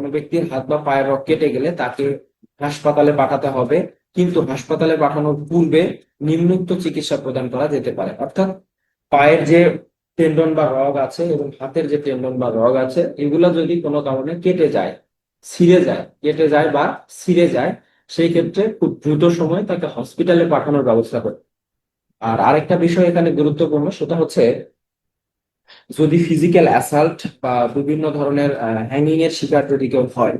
কোনো ব্যক্তির হাত বা পায়ের রক কেটে গেলে তাকে হাসপাতালে পাঠাতে হবে। কিন্তু হাসপাতালে পাঠানোর পূর্বে নিম্নোক্ত চিকিৎসা প্রদান করা যেতে পারে। অর্থাৎ পায়ের যে টেন্ডন বা রগ আছে এবং হাতের যে টেন্ডন বা রগ আছে, এগুলো যদি কোনো কারণে কেটে যায়, ছিঁড়ে যায়, কেটে যায় বা ছিঁড়ে যায়, সেই ক্ষেত্রে খুব দ্রুত সময় তাকে হসপিটালে পাঠানোর ব্যবস্থা করে আর আরেকটা বিষয় এখানে গুরুত্বপূর্ণ, সেটা হচ্ছে যদি ফিজিক্যাল অ্যাসাল্ট বা বিভিন্ন ধরনের হ্যাঙ্গিং এর শিকার যদি কেউ হয়,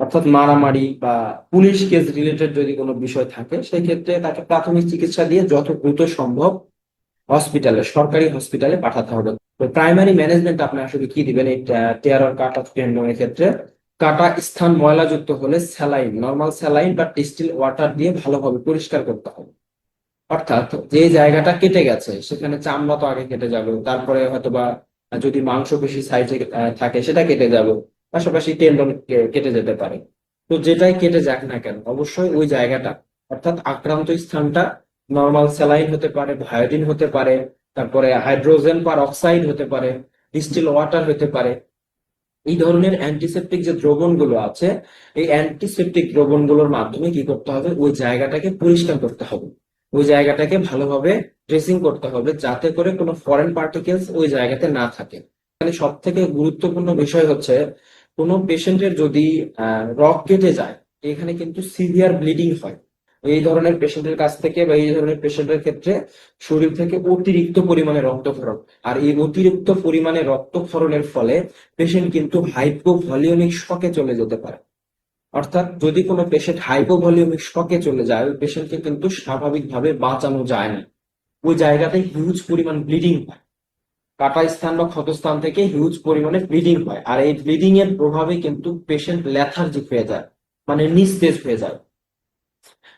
অর্থাৎ মারামারি বা পুলিশ কেস রিলেটেড যদি কোনো বিষয় থাকে সেই ক্ষেত্রে তাকে প্রাথমিক চিকিৎসা দিয়ে যত দ্রুত সম্ভব হসপিটালে সরকারি হসপিটালে পাঠাতে হবে। তো প্রাইমারি ম্যানেজমেন্ট আপনি আসলে কি দিবেন? এই টেয়ার আর কাটা টেন্ডনের ক্ষেত্রে কাটা স্থান ময়লাযুক্ত হলে স্যালাইন নর্মাল স্যালাইন বা ডিস্টিল ওয়াটার দিয়ে ভালোভাবে পরিষ্কার করতে হবে। অর্থাৎ যে জায়গাটা কেটে গেছে, সেখানে চামড়া তো আগে কেটে যাবে, তারপরে হয়তোবা যদি মাংস বেশি সাইজে থাকে, সেটা কেটে যাবে, পাশাপাশি টেন্ডন কেটে যেতে পারে। তো যেটাই কেটে যাক না কেন, অবশ্যই ওই জায়গাটা, অর্থাৎ আক্রান্ত স্থানটা নর্মাল স্যালাইন হতে পারে ভায়োডিন হতে পারে, তারপরে হাইড্রোজেন পার অক্সাইড হতে পারে ডিস্টিল ওয়াটার হতে পারে। এই ধরনের অ্যান্টিসেপ্টিক যে দ্রবণগুলো আছে, এই অ্যান্টিসেপ্টিক দ্রবণগুলোর মাধ্যমে কি করতে হবে? ওই জায়গাটাকে পরিষ্কার করতে হবে। ওই জায়গাটাকে ভালোভাবে ড্রেসিং করতে হবে যাতে করে কোনো ফরেন পার্টিকেলস ওই জায়গাতে না থাকে। এখানে সব থেকে গুরুত্বপূর্ণ বিষয় হচ্ছে, কোনো পেশেন্টের যদি রক কেটে যায়, এখানে কিন্তু সিভিয়ার ব্লিডিং হয়। এই ধরনের পেশেন্টের কাছ থেকে বা এই ধরনের পেশেন্টের ক্ষেত্রে শরীর থেকে অতিরিক্ত পরিমাণে রক্তক্ষরণ। আর এই অতিরিক্ত পরিমাণে রক্তক্ষরণের ফলে পেশেন্ট কিন্তু হাইপোভলিউমিক শকে চলে যেতে পারে। অর্থাৎ যদি কোনো পেশেন্ট হাইপোভলিউমিক শকে চলে যায়, ওই পেশেন্টকে কিন্তু স্বাভাবিকভাবে বাঁচানো যায় না। ওই জায়গাতে হিউজ পরিমাণ ব্লিডিং হয়। কাটা স্থান বা ক্ষতস্থান থেকে হিউজ পরিমাণে ব্লিডিং হয়। আর এই ব্লিডিং এর প্রভাবে কিন্তু পেশেন্ট ল্যাথার্জিক হয়ে যায় মানে নিস্তেজ হয়ে যায়।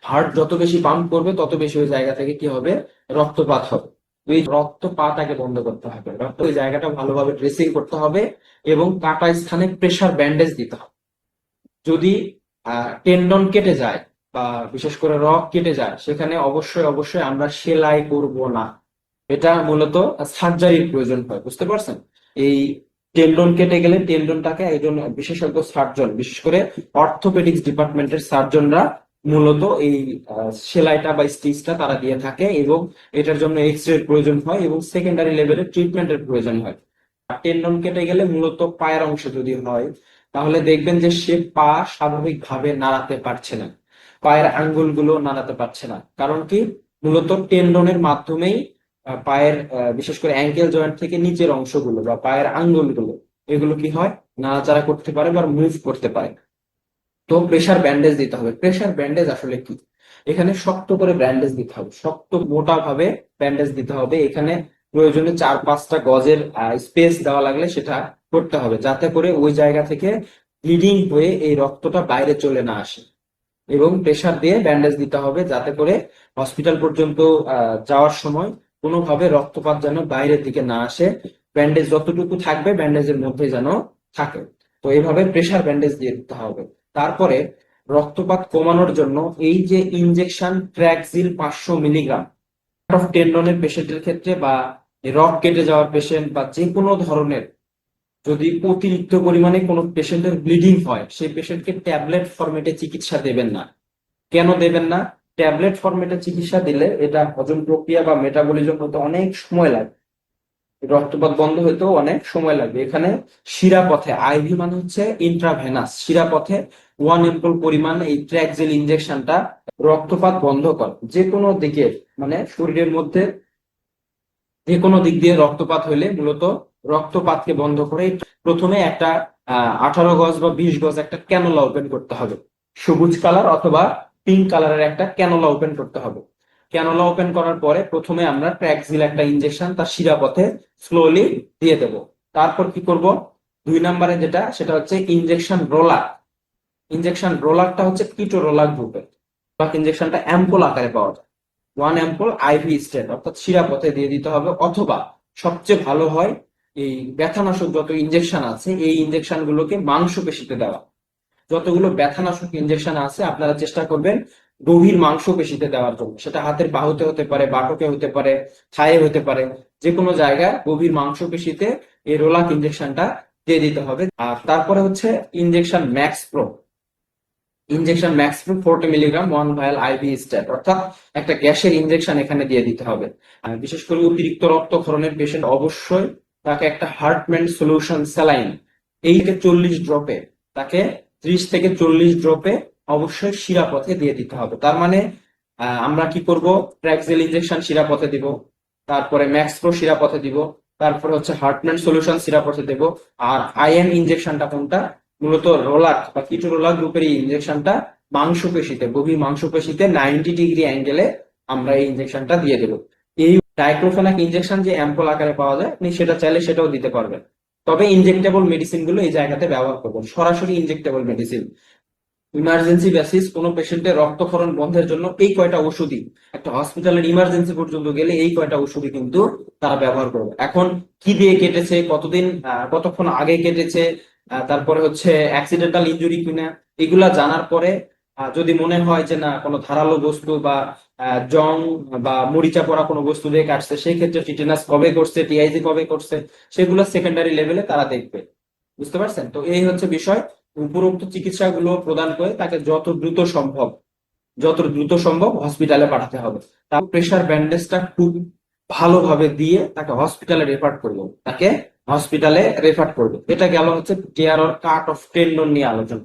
হার্ট যত বেশি পাম্প করবে, তত বেশি ওই জায়গা থেকে কি হবে? রক্তপাত হবে। এই রক্তপাতাকে বন্ধ করতে হবে। রক্ত ওই জায়গাটা ভালোভাবে ড্রেসিং করতে হবে এবং কাটা স্থানে প্রেশার ব্যান্ডেজ দিতে হবে। যদি টেন্ডন কেটে যায় বা বিশেষ করে রক কেটে যায়, সেখানে অবশ্যই অবশ্যই আমরা সেলাই করব না। এটা মূলত সার্জারির প্রয়োজন হয়, বুঝতে পারছেন? এই টেন্ডন কেটে গেলে টেন্ডনটাকে একজন বিশেষজ্ঞ সার্জন বিশেষ করে অর্থোপেডিক্স ডিপার্টমেন্টের সার্জনরা মূলত এই সেলাইটা বা স্টিচটা তারা দিয়ে থাকে এবং এটার জন্য এক্স রে প্রয়োজন হয় এবং সেকেন্ডারি লেভেলের ট্রিটমেন্টের প্রয়োজন হয়। টেন্ডন কেটে গেলে মূলত পায়ের অংশ যদি হয় তাহলে দেখবেন যে সে পা স্বাভাবিকভাবে নাড়াতে পারছে না। পায়ের আঙ্গুলগুলো নাড়াতে পারছে না। কারণ কি? মূলত টেন্ডনের মাধ্যমেই পায়ের বিশেষ করে অ্যাঙ্কেল জয়েন্ট থেকে নিচের অংশগুলো বা পায়ের আঙ্গুলগুলো, এগুলো কি হয়? নাড়াচাড়া করতে পারে বা মুভ করতে পারে। তো প্রেশার ব্যান্ডেজ দিতে হবে। প্রেশার ব্যান্ডেজ আসলে কি? এখানে শক্ত করে ব্যান্ডেজ দিতে হবে। শক্ত মোটা ভাবে ব্যান্ডেজ দিতে হবে। এখানে প্রয়োজনে চার পাঁচটা গজের স্পেস দেওয়া লাগলে সেটা করতে হবে যাতে করে ওই জায়গা থেকে ব্লিডিং হয়ে এই রক্তটা বাইরে চলে না আসে। এবং প্রেশার দিয়ে ব্যান্ডেজ দিতে হবে যাতে করে হসপিটাল পর্যন্ত যাওয়ার সময় কোনোভাবে রক্তপাত যেন বাইরের দিকে না আসে। ব্যান্ডেজ যতটুকু থাকবে ব্যান্ডেজের মধ্যে যেন থাকে। তো এইভাবে প্রেশার ব্যান্ডেজ দিয়ে দিতে হবে। তারপরে রক্তপাত কমানোর জন্য এই যে ইনজেকশন ট্র্যাকজিল পাঁচশো মিলিগ্রাম অফ টেন্ডনের পেশেন্টের ক্ষেত্রে বা রক কেটে যাওয়ার পেশেন্ট বা যে কোনো ধরনের যদি অতিরিক্ত পরিমাণে কোনো পেশেন্টের ব্লিডিং হয়, সেই পেশেন্টকে ট্যাবলেট ফরম্যাটে চিকিৎসা দেবেন না। কেন দেবেন না? ট্যাবলেট ফরম্যাটে চিকিৎসা দিলে এটা হজম প্রক্রিয়া বা মেটাবলিজম হতে অনেক সময় লাগে রক্তপাত বন্ধ হইতেও অনেক সময় লাগবে। এখানে শিরাপথে আইভি মানে হচ্ছে ইন্ট্রাভেনাস শিরাপথে ওয়ান এম্পল পরিমাণ এই ট্র্যাকজেল ইনজেকশনটা রক্তপাত বন্ধ করে। যে কোনো দিকে মানে শরীরের মধ্যে যে কোনো দিক দিয়ে রক্তপাত হলে মূলত রক্তপাতকে বন্ধ করে প্রথমে একটা আঠারো গজ বা বিশ গজ একটা ক্যানোলা ওপেন করতে হবে। সবুজ কালার অথবা পিঙ্ক কালারের একটা ক্যানোলা ওপেন করতে হবে। ক্যানোলা ওপেন করার পরে প্রথমে আমরা ট্র্যাকজিল একটা ইনজেকশন তার শিরাপথে স্লোলি দিয়ে দেব। তারপর কি করব? দুই নম্বরে যেটা, সেটা হচ্ছে ইনজেকশন রোলার ইনজেকশন রোলারটা হচ্ছে কিটো রোলার গ্রুপের ইনজেকশনটা অ্যাম্পল আকারে পাওয়া যায়। ওয়ান অ্যাম্পল আইভি স্টেট অর্থাৎ শিরাপথে দিয়ে দিতে হবে। অথবা সবচেয়ে ভালো হয় এই ব্যথানাশক যত ইনজেকশন আছে, এই ইনজেকশন গুলোকে মাংসপেশিতে দেওয়া। যতগুলো ব্যথানাশক ইনজেকশন আছে, আপনারা চেষ্টা করবেন গভীর মাংসপেশিতে দেওয়ার জন্য। সেটা হাতের বাহুতে হতে পারে, বাটকে হতে পারে, থায়ে হতে পারে যে কোনো জায়গায় গভীর মাংসপেশিতে এই রোলাক ইনজেকশনটা দিয়ে দিতে হবে। আর তারপরে হচ্ছে injection max pro injection max pro forty milligram one vial IV stat অর্থাৎ একটা গ্যাসের ইনজেকশন এখানে দিয়ে দিতে হবে। বিশেষ করে অতিরিক্ত রক্তক্ষরণের পেশেন্ট অবশ্যই তাকে একটা হার্টম্যান সলিউশন স্যালাইন এই থেকে চল্লিশ ড্রপে তাকে ত্রিশ থেকে চল্লিশ ড্রপে অবশ্যই শিরাপথে দিয়ে দিতে হবে। তার মানে আমরা কি করব? ট্র্যাক্সেল ইনজেকশন শিরাপথে দিব, তারপরে ম্যাক্স প্রো শিরাপথে দিব, তারপরে হচ্ছে হার্টম্যান সলিউশন শিরাপথে দেব, আর আইএম ইনজেকশনটা কোনটা? মূলত রোলাক বা কিটো রোলাক গ্রুপের এই ইনজেকশনটা মাংসপেশিতে, গভীর মাংসপেশিতে নাইনটি ডিগ্রি অ্যাঙ্গেলে আমরা এই ইনজেকশনটা দিয়ে দেব। এই ডাইক্লোফেনাক ইনজেকশন যে অ্যাম্পল আকারে পাওয়া যায়, আপনি সেটা চাইলে সেটাও দিতে পারবেন। তবে ইনজেক্টেবল মেডিসিনগুলো এই জায়গাতে ব্যবহার করবেন সরাসরি ইনজেক্টেবল মেডিসিন ইমার্জেন্সি বেসিস কোনো পেশেন্টের রক্তক্ষরণ বন্ধের জন্য এই কয়টা ওষুধই। একটা হসপিটালের ইমার্জেন্সি পর্যন্ত গেলে এই কয়টা ওষুধই কিন্তু তারা ব্যবহার করবে। এখন কি দিয়ে কেটেছে, কতদিন কতক্ষণ আগে কেটেছে তারপরে হচ্ছে অ্যাক্সিডেন্টাল ইঞ্জুরি কিনা, এগুলা জানার পরে যদি মনে হয় যে না, কোনো ধারালো বস্তু বা জং বা মরিচা পড়া কোনো বস্তু দিয়ে কাটছে, সেই ক্ষেত্রে টিটেনাস কবে করছে টিআইজি কবে করছে, সেগুলো সেকেন্ডারি লেভেলে তারা দেখবে। বুঝতে পারছেন? তো এই হচ্ছে বিষয়। উপরোক্ত চিকিৎসাগুলো প্রদান করে তাকে যত দ্রুত সম্ভব, যত দ্রুত সম্ভব হসপিটালে পাঠাতে হবে। তার প্রেশার ব্যান্ডেজটা খুব ভালোভাবে দিয়ে তাকে হসপিটালে রেফার করব। তাকে হসপিটালে রেফার করবে। এটা গেল হচ্ছে টিয়ার কাট অফ টেন্ডন নিয়ে আলোচনা।